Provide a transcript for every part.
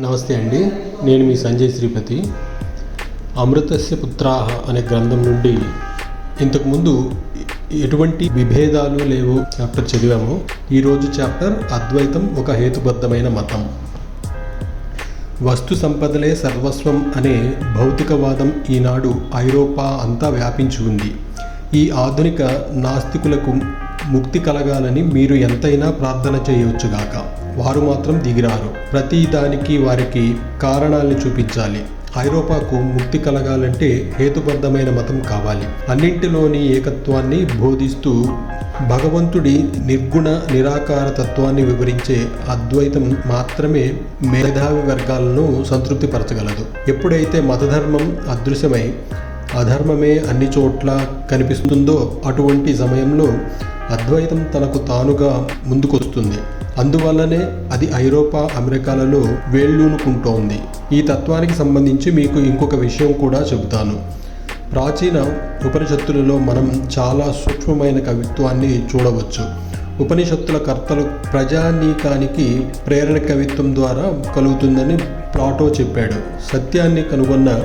నమస్తే అండి. నేను మీ సంజయ్ శ్రీపతి. అమృతస్య పుత్రాహ అనే గ్రంథం నుండి ఇంతకుముందు ఎటువంటి విభేదాలు లేవు చాప్టర్ చదివాము. ఈరోజు చాప్టర్ అద్వైతం ఒక హేతుబద్ధమైన మతం. వస్తు సంపదలే సర్వస్వం అనే భౌతికవాదం ఈనాడు ఐరోపా అంతా వ్యాపించి ఉంది. ఈ ఆధునిక నాస్తికులకు ముక్తి కలగాలని మీరు ఎంతైనా ప్రార్థన చేయవచ్చుగాక వారు మాత్రం దిగిరారు. ప్రతి దానికి వారికి కారణాలను చూపించాలి. ఐరోపాకు ముక్తి కలగాలంటే హేతుబద్ధమైన మతం కావాలి. అన్నింటిలోని ఏకత్వాన్ని బోధిస్తూ భగవంతుడి నిర్గుణ నిరాకార తత్వాన్ని వివరించే అద్వైతం మాత్రమే మేధావి వర్గాలను సంతృప్తిపరచగలదు. ఎప్పుడైతే మతధర్మం అదృశ్యమై అధర్మమే అన్ని చోట్ల కనిపిస్తుందో అటువంటి సమయంలో అద్వైతం తనకు తానుగా ముందుకొస్తుంది. అందువల్లనే అది ఐరోపా అమెరికాలలో వేళ్ళూనుకుంటోంది ఈ తత్వానికి సంబంధించి మీకు ఇంకొక విషయం కూడా చెబుతాను. ప్రాచీన ఉపనిషత్తులలో మనం చాలా సూక్ష్మమైన కవిత్వాన్ని చూడవచ్చు. ఉపనిషత్తుల కర్తలు ప్రజానీకానికి ప్రేరణ కవిత్వం ద్వారా కలుగుతుందని ప్లాటో చెప్పాడు. సత్యాన్ని కనుగొన్న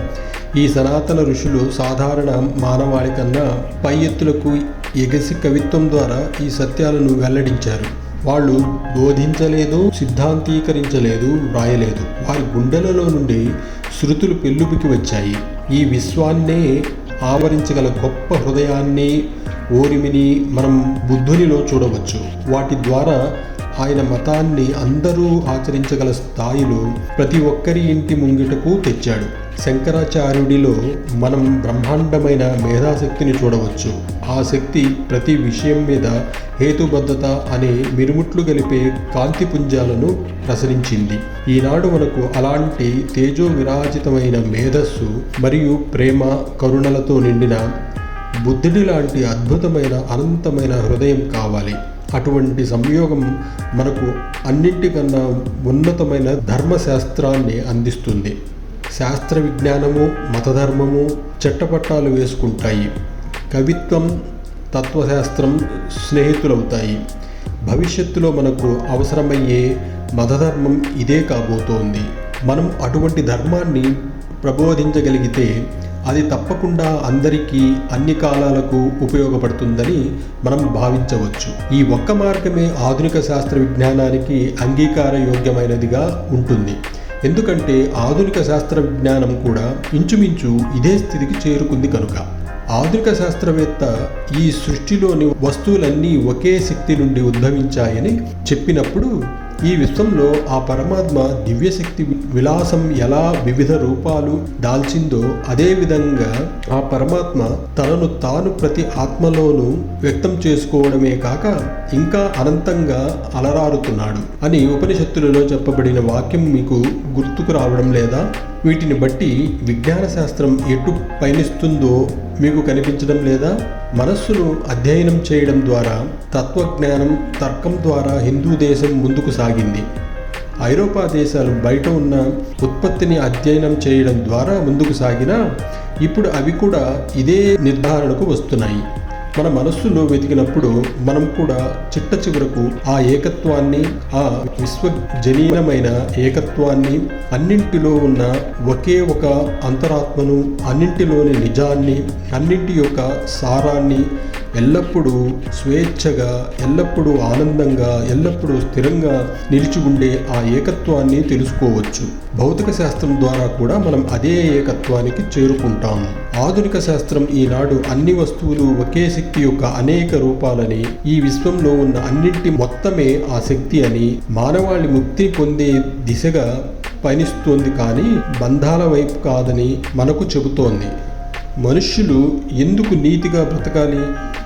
ఈ సనాతన ఋషులు సాధారణ మానవాళి కన్నా పై ఎత్తులకు ఎగసి కవిత్వం ద్వారా ఈ సత్యాలను వెల్లడించారు. వాళ్ళు బోధించలేదు సిద్ధాంతీకరించలేదు వ్రాయలేదు. వారి గుండెలలో నుండి శృతులు పెళ్ళుబికి వచ్చాయి. ఈ విశ్వాన్నే ఆవరించగల గొప్ప హృదయాన్ని ఓరిమిని మనం బుద్ధునిలో చూడవచ్చు. వాటి ద్వారా ఆయన మతాన్ని అందరూ ఆచరించగల స్థాయిలో ప్రతి ఒక్కరి ఇంటి ముంగిటకు తెచ్చాడు. శంకరాచార్యుడిలో మనం బ్రహ్మాండమైన మేధాశక్తిని చూడవచ్చు. ఆ శక్తి ప్రతి విషయం మీద హేతుబద్ధత అనే మిరుముట్లు గలిపే కాంతిపుంజాలను ప్రసరించింది. ఈనాడు మనకు అలాంటి తేజో విరాజితమైన మేధస్సు మరియు ప్రేమ కరుణలతో నిండిన బుద్ధుడి లాంటి అద్భుతమైన అనంతమైన హృదయం కావాలి. అటువంటి సంయోగం మనకు అన్నింటికన్నా ఉన్నతమైన ధర్మశాస్త్రాన్ని అందిస్తుంది. శాస్త్ర విజ్ఞానము మతధర్మము చట్టపట్టాలు వేసుకుంటాయి. కవిత్వం తత్వశాస్త్రం స్నేహితులవుతాయి. భవిష్యత్తులో మనకు అవసరమయ్యే మతధర్మం ఇదే కాబోతోంది. మనం అటువంటి ధర్మాన్ని ప్రబోధించగలిగితే అది తప్పకుండా అందరికీ అన్ని కాలాలకు ఉపయోగపడుతుందని మనం భావించవచ్చు. ఈ ఒక్క మార్గమే ఆధునిక శాస్త్ర విజ్ఞానానికి అంగీకార యోగ్యమైనదిగా ఉంటుంది. ఎందుకంటే ఆధునిక శాస్త్ర విజ్ఞానం కూడా ఇంచుమించు ఇదే స్థితికి చేరుకుంది కనుక. ఆధునిక శాస్త్రవేత్త ఈ సృష్టిలోని వస్తువులన్నీ ఒకే శక్తి నుండి ఉద్భవించాయని చెప్పినప్పుడు ఈ విశ్వంలో ఆ పరమాత్మ దివ్యశక్తి విలాసం ఎలా వివిధ రూపాలు దాల్చిందో అదేవిధంగా ఆ పరమాత్మ తనను తాను ప్రతి ఆత్మలోనూ వ్యక్తం చేసుకోవడమే కాక ఇంకా అనంతంగా అలరారుతున్నాడు అని ఉపనిషత్తులలో చెప్పబడిన వాక్యం మీకు గుర్తుకు రావడం లేదా? వీటిని బట్టి విజ్ఞాన శాస్త్రం ఎటు పయనిస్తుందో మీకు కనిపించడం లేదా? మనస్సును అధ్యయనం చేయడం ద్వారా తత్వజ్ఞానం తర్కం ద్వారా హిందూ దేశం ముందుకు సాగింది. ఐరోపా దేశాలు బయట ఉన్న ఉత్పత్తిని అధ్యయనం చేయడం ద్వారా ముందుకు సాగినా ఇప్పుడు అవి కూడా ఇదే నిర్ధారణకు వస్తున్నాయి. మన మనస్సులో వెతికినప్పుడు మనం కూడా చిట్ట చివరకు ఆ ఏకత్వాన్ని ఆ విశ్వజనీయమైన ఏకత్వాన్ని అన్నింటిలో ఉన్న ఒకే ఒక అంతరాత్మను అన్నింటిలోని నిజాన్ని అన్నింటి యొక్క సారాన్ని ఎల్లప్పుడూ స్వేచ్ఛగా ఎల్లప్పుడూ ఆనందంగా ఎల్లప్పుడూ స్థిరంగా నిలిచి ఉండే ఆ ఏకత్వాన్ని తెలుసుకోవచ్చు. భౌతిక శాస్త్రం ద్వారా కూడా మనం అదే ఏకత్వానికి చేరుకుంటాం. ఆధునిక శాస్త్రం ఈనాడు అన్ని వస్తువులు ఒకే శక్తి యొక్క అనేక రూపాలని ఈ విశ్వంలో ఉన్న అన్నింటి మొత్తమే ఆ శక్తి అని మానవాళి ముక్తి పొందే దిశగా పయనిస్తోంది కానీ బంధాల వైపు కాదని మనకు చెబుతోంది. మనుష్యులు ఎందుకు నీతిగా బ్రతకాలి?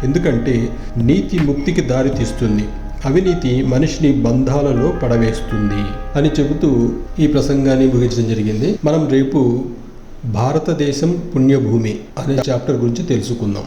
ఎందుకంటే నీతి ముక్తికి దారి తీస్తుంది. అవినీతి మనిషిని బంధాలలో పడవేస్తుంది అని చెబుతూ ఈ ప్రసంగాన్ని ముగించడం జరిగింది. మనం రేపు భారతదేశం పుణ్యభూమి అనే చాప్టర్ గురించి తెలుసుకుందాం.